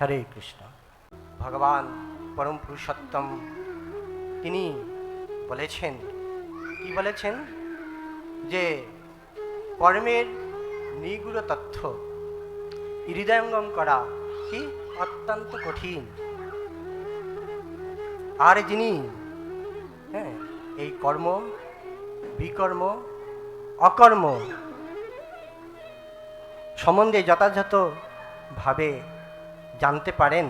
হরে কৃষ্ণ। ভগবান পরম পুরুষোত্তম, তিনি বলেছেন, কি বলেছেন? যে কর্মের নিগুড় তথ্য হৃদয়ঙ্গম করা কি অত্যন্ত কঠিন। আর যিনি হ্যাঁ এই কর্ম, বিকর্ম, অকর্ম সম্বন্ধে যথাযথভাবে জানতে পারেন।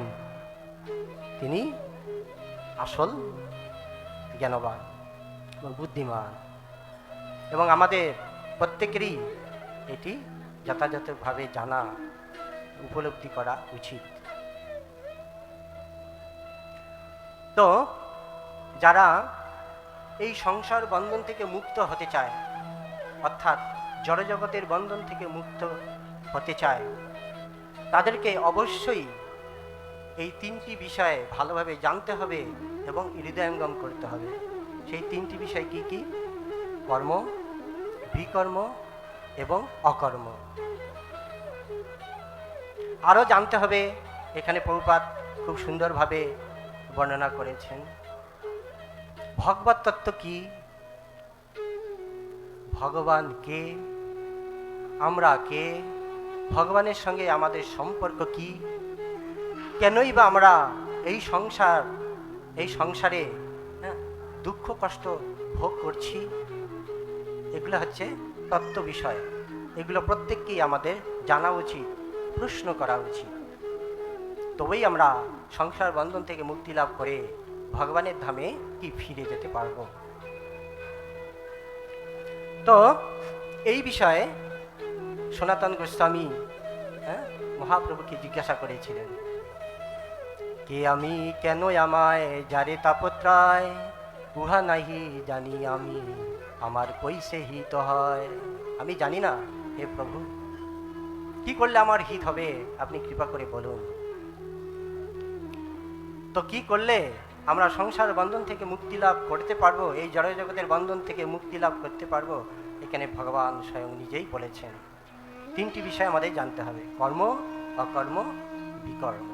তিনি আসল জ্ঞানবান এবং বুদ্ধিমান এবং আমাদের প্রত্যেকেরই এটি যথাযথভাবে জানা, উপলব্ধি করা উচিত। তো, যারা এই সংসার বন্ধন থেকে মুক্ত হতে চায়, অর্থাৎ জড়জগতের বন্ধন থেকে মুক্ত হতে চায় তাদেরকে অবশ্যই এই তিনটি বিষয়ে ভালোভাবে জানতে হবে এবং হৃদয়ঙ্গম করতে হবে। সেই তিনটি বিষয় কি কি? কর্ম, বিকর্ম এবং অকর্ম। আরও জানতে হবে, এখানে প্রভুপাত খুব সুন্দরভাবে বর্ণনা করেছেন। ভগবত তত্ত্ব কি? ভগবান কে? আমরা কে? ভগবানের সঙ্গে আমাদের সম্পর্ক কি? কেনই বা আমরা এই সংসার এই সংসারে হ্যাঁ, দুঃখ কষ্ট ভোগ করছি? এগুলো হচ্ছে তত্ত্ব বিষয়। এগুলো প্রত্যেককেই আমাদের জানা উচিত প্রশ্ন করা উচিত। তবেই আমরা সংসার বন্ধন থেকে মুক্তি লাভ করে ভগবানের ধামে কি ফিরে যেতে পারব? তো এই বিষয়ে সনাতন গোস্বামী হ্যাঁ মহাপ্রভুকে জিজ্ঞাসা করেছিলেন, কে আমি? কেন আমায় যারে তাপত্রায়? উহা নাহি জানি আমি, আমার কৈসে হিত হয়? আমি জানি না, হে প্রভু। কি করলে আমার হিত হবে? আপনি কৃপা করে বলুন। তো কি করলে আমরা সংসার বন্ধন থেকে মুক্তি লাভ করতে পারব? এই জড় জগতের বন্ধন থেকে মুক্তি লাভ করতে পারব? এখানে ভগবান স্বয়ং নিজেই বলেছেন। তিনটি বিষয় আমাদের জানতে হবে। কর্ম, অকর্ম, বিকর্ম।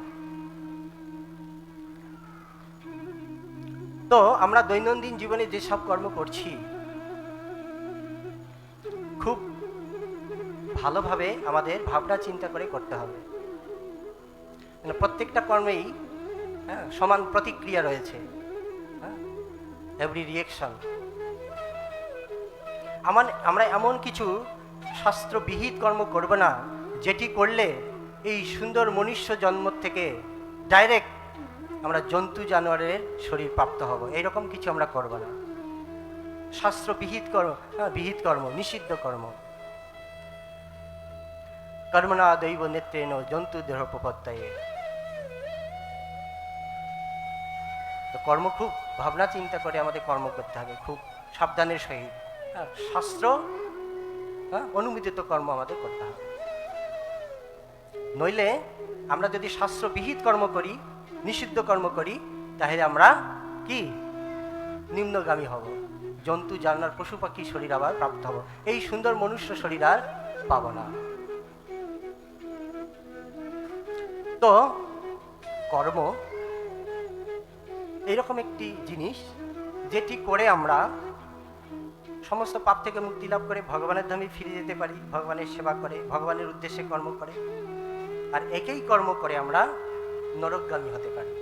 তো আমরা দৈনন্দিন জীবনে যে সব কর্ম করছি, খুব ভালোভাবে আমাদের ভাবনা চিন্তা করে করতে হবে। মানে প্রত্যেকটা কর্মেই হ্যাঁ সমান প্রতিক্রিয়া রয়েছে। এভরি রিয়েকশন আমার, আমরা এমন কিছু শাস্ত্রবিহিত কর্ম করব না। যেটি করলে এই সুন্দর মনুষ্য জন্ম থেকে ডাইরেক্ট আমরা জন্তু জানোয়ারের শরীর প্রাপ্ত হব। এরকম কিছু আমরা করব না। শাস্ত্রবিহিত কর্ম হ্যাঁ বিহিত কর্ম নিষিদ্ধ কর্ম। কর্মনা দৈব নেত্রেণ জন্তু দেহ প্রপত্তায়ে তো কর্ম খুব ভাবনা চিন্তা করে আমাদের কর্ম করতে হবে খুব সাবধানের সহিত। হ্যাঁ, শাস্ত্র হ্যাঁ, অনুমোদিত কর্ম আমাদের করতে হবে। নইলে আমরা যদি শাস্ত্রবিহিত কর্ম করি নিষিদ্ধ কর্ম করি তাহলে আমরা কি? নিম্নগামী হব। জন্তু জানার পশু পাখি শরীর আবার প্রাপ্ত হব। এই সুন্দর মনুষ্য শরীর আর পাব না। তো কর্ম এইরকম একটি জিনিস যেটি করে আমরা সমস্ত পাপ থেকে মুক্তি লাভ করে ভগবানের ধামে ফিরে যেতে পারি, ভগবানের সেবা করে, ভগবানের উদ্দেশ্যে কর্ম করে। আর একই কর্ম করে আমরা নরকগামী হতে পারি।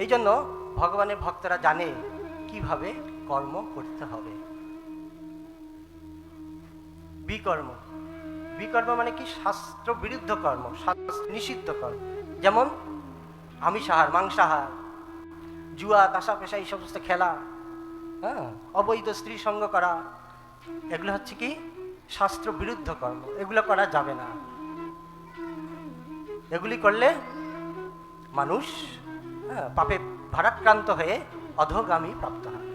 এই জন্য ভগবানের ভক্তরা জানে কীভাবে কর্ম করতে হবে। বিকর্ম। বিকর্ম মানে কি? শাস্ত্র বিরুদ্ধ কর্ম, শাস্ত্র নিষিদ্ধ কর্ম। যেমন আমিষাহার, মাংসাহার, জুয়া, তাসা পেশা, এই সমস্ত খেলা হ্যাঁ অবৈধ স্ত্রী সঙ্গ করা এগুলো হচ্ছে কি? শাস্ত্র বিরুদ্ধ কর্ম এগুলো করা যাবে না। এগুলি করলে মানুষ হ্যাঁ, পাপে ভারাক্রান্ত হয়ে অধগামী প্রাপ্ত হয়।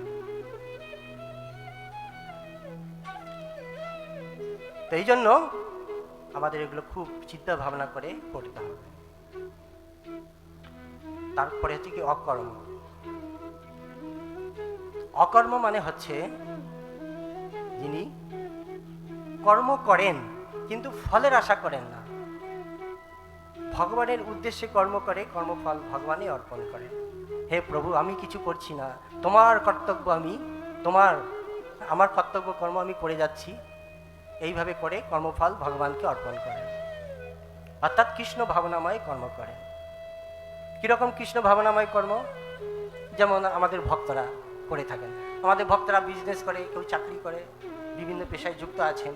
এই জন্য আমাদের এগুলো খুব চিন্তা ভাবনা করে করতে হবে। তারপরে হচ্ছে কি অকর্ম। অকর্ম মানে হচ্ছে যিনি কর্ম করেন, কিন্তু ফলের আশা করেন না। ভগবানের উদ্দেশ্যে কর্ম করে, কর্মফল ভগবানই অর্পণ করে হে প্রভু, আমি কিছু করছি না। তোমার কর্তব্য আমি, তোমার, আমার কর্তব্য কর্ম আমি করে যাচ্ছি। এইভাবে করে কর্মফল ভগবানকে অর্পণ করেন। অর্থাৎ কৃষ্ণ ভাবনাময় কর্ম করেন। কীরকম কৃষ্ণ ভাবনাময় কর্ম? যেমন আমাদের ভক্তরা করে থাকেন। আমাদের ভক্তরা বিজনেস করে কেউ চাকরি করে বিভিন্ন পেশায় যুক্ত আছেন।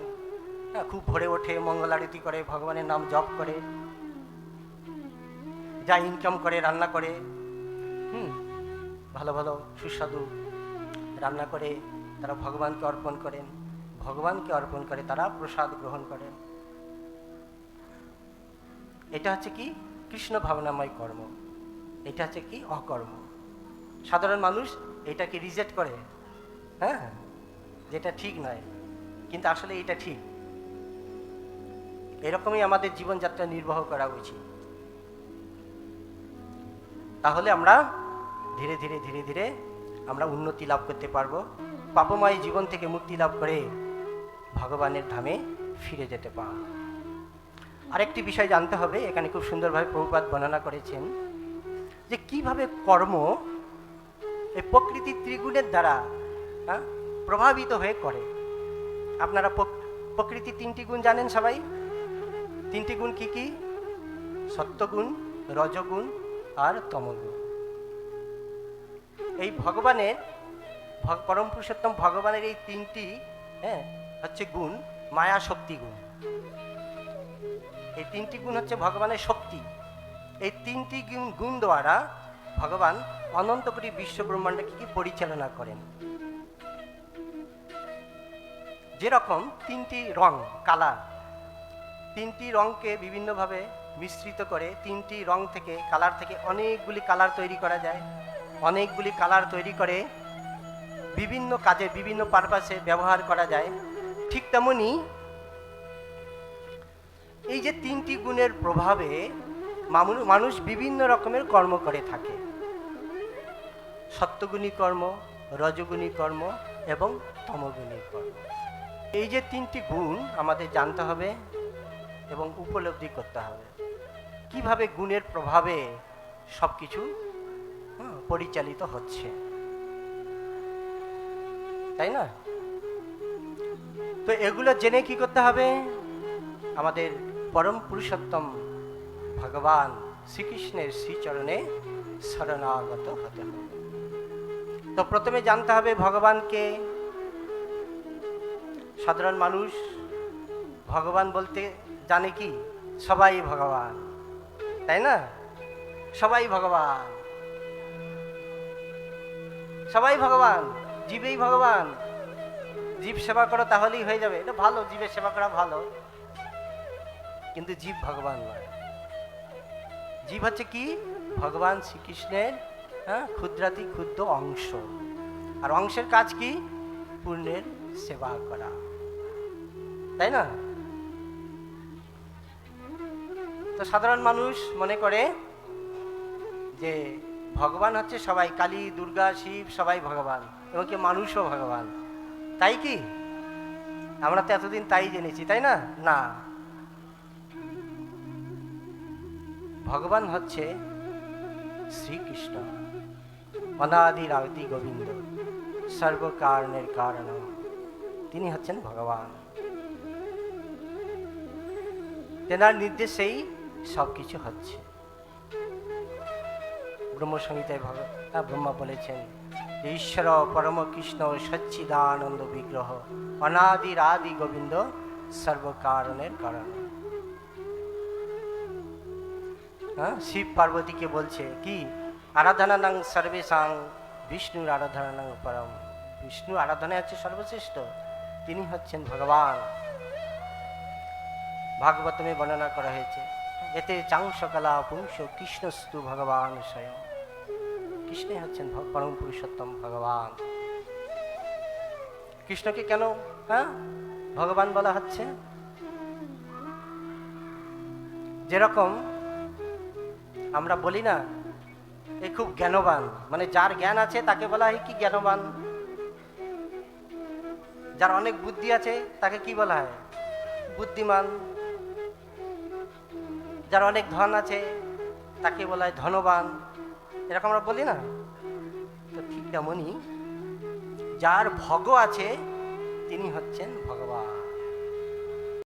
হ্যাঁ, খুব ভোরে ওঠে মঙ্গল আরতি করে ভগবানের নাম জপ করে। যা ইনকাম করে রান্না করে। হুম ভালো ভালো সুস্বাদু রান্না করে তারা ভগবানকে অর্পণ করেন। ভগবানকে অর্পণ করে তারা প্রসাদ গ্রহণ করেন। এটা হচ্ছে কি? কৃষ্ণ ভাবনাময় কর্ম। এটা হচ্ছে কি? অকর্ম। সাধারণ মানুষ এটাকে রিজেক্ট করে। হ্যাঁ? যেটা ঠিক নয়। কিন্তু আসলে এটা ঠিক। এরকমই আমাদের জীবনযাত্রা নির্বাহ করা উচিত। তাহলে আমরা ধীরে ধীরে ধীরে ধীরে আমরা উন্নতি লাভ করতে পারব। পাপময় জীবন থেকে মুক্তি লাভ করে ভগবানের ধামে ফিরে যেতে পারব। আরেকটি বিষয় জানতে হবে, এখানে খুব সুন্দরভাবে প্রভুপাত বর্ণনা করেছেন যে কীভাবে কর্ম এই প্রকৃতি ত্রিগুণের দ্বারা প্রভাবিত হয়ে করে। আপনারা প্রক- প্রকৃতি তিনটি গুণ জানেন সবাই? তিনটি গুণ কি কি? সত্যগুণ, রজগুণ আর তমগুণ। এই ভগবানের ভগ- পরম পুরুষোত্তম ভগবানের এই তিনটি হ্যাঁ হচ্ছে গুণ, মায়া শক্তি গুণ। এই তিনটি গুণ হচ্ছে ভগবানের শক্তি। এই তিনটি গুণ গুণ দ্বারা ভগবান অনন্ত কোটি বিশ্ব ব্রহ্মাণ্ডকে কি পরিচালনা করেন? যেরকম তিনটি রং কালার তিনটি রংকে বিভিন্নভাবে মিশ্রিত করে তিনটি রং থেকে, কালার থেকে অনেকগুলি কালার তৈরি করা যায়। অনেকগুলি কালার তৈরি করে বিভিন্ন কাজে বিভিন্ন পারপাসে ব্যবহার করা যায়। ঠিক তেমনই এই যে তিনটি গুণের প্রভাবে মানুষ বিভিন্ন রকমের কর্ম করে থাকে। সত্যগুণী কর্ম, রজগুণী কর্ম এবং তমগুণী কর্ম। এই যে তিনটি গুণ আমাদের জানতে হবে এবং উপলব্ধি করতে হবে। কীভাবে গুণের প্রভাবে সব কিছু পরিচালিত হচ্ছে? তাই না? তো এগুলো জেনে কি করতে হবে? আমাদের পরম পুরুষোত্তম ভগবান শ্রীকৃষ্ণের শ্রীচরণে শরণাগত হতে হবে। তো প্রথমে জানতে হবে ভগবানকে। সাধারণ মানুষ ভগবান বলতে জানে কি? সবাই ভগবান। তাই না? সবাই ভগবান। সবাই ভগবান, জীবেই ভগবান। জীব সেবা করো তাহলেই হয়ে যাবে। এটা ভালো, জীবের সেবা করা ভালো। কিন্তু জীব ভগবান নয়। জীব হচ্ছে কি? ভগবান শ্রীকৃষ্ণের হ্যাঁ ক্ষুদ্রাতি ক্ষুদ্র অংশ। আর অংশের কাজ কি? পূর্ণের সেবা করা। তাই না? তো সাধারণ মানুষ মনে করে যে ভগবান হচ্ছে সবাই, কালী, দুর্গা, শিব, সবাই ভগবান, এবং কি মানুষও ভগবান। তাই কি? আমরা তো এতদিন তাই জেনেছি, তাই না? না। ভগবান হচ্ছে শ্রীকৃষ্ণ। অনাদির আদি গোবিন্দ। সর্বকারণের কারণ। তিনি হচ্ছেন ভগবান। তেনার নির্দেশেই সব কিছু হচ্ছে। ব্রহ্মসংহিতায় ব্রহ্মা বলেছেন ঈশ্বর, পরম কৃষ্ণ, সচ্চিদানন্দ বিগ্রহ অনাদির আদি গোবিন্দ সর্বকারণের কারণ। হ্যাঁ শিব পার্বতীকে বলছে, কি? আরাধনা নাং সর্বেশাং, বিষ্ণুর আরাধনা নাং পরম। বিষ্ণু আরাধনা হচ্ছে সর্বশ্রেষ্ঠ, তিনি হচ্ছেন ভগবান। ভাগবতমে বর্ণনা করা হয়েছে, এতে চাংসকলা পুংস কৃষ্ণস্তু ভগবান স্বয়ং। কৃষ্ণে হচ্ছেন পরম পুরুষোত্তম ভগবান। কৃষ্ণকে কেন হ্যাঁ ভগবান বলা হচ্ছে? যেরকম আমরা বলি না এ খুব জ্ঞানবান। মানে যার জ্ঞান আছে তাকে বলা হয় কি জ্ঞানবান? যার অনেক বুদ্ধি আছে তাকে কি বলা হয়? বুদ্ধিমান। যার অনেক ধন আছে তাকে বলা হয় ধনবান। এরকম আমরা বলি না? তো ঠিক তেমনই যার ভগ আছে, তিনি হচ্ছেন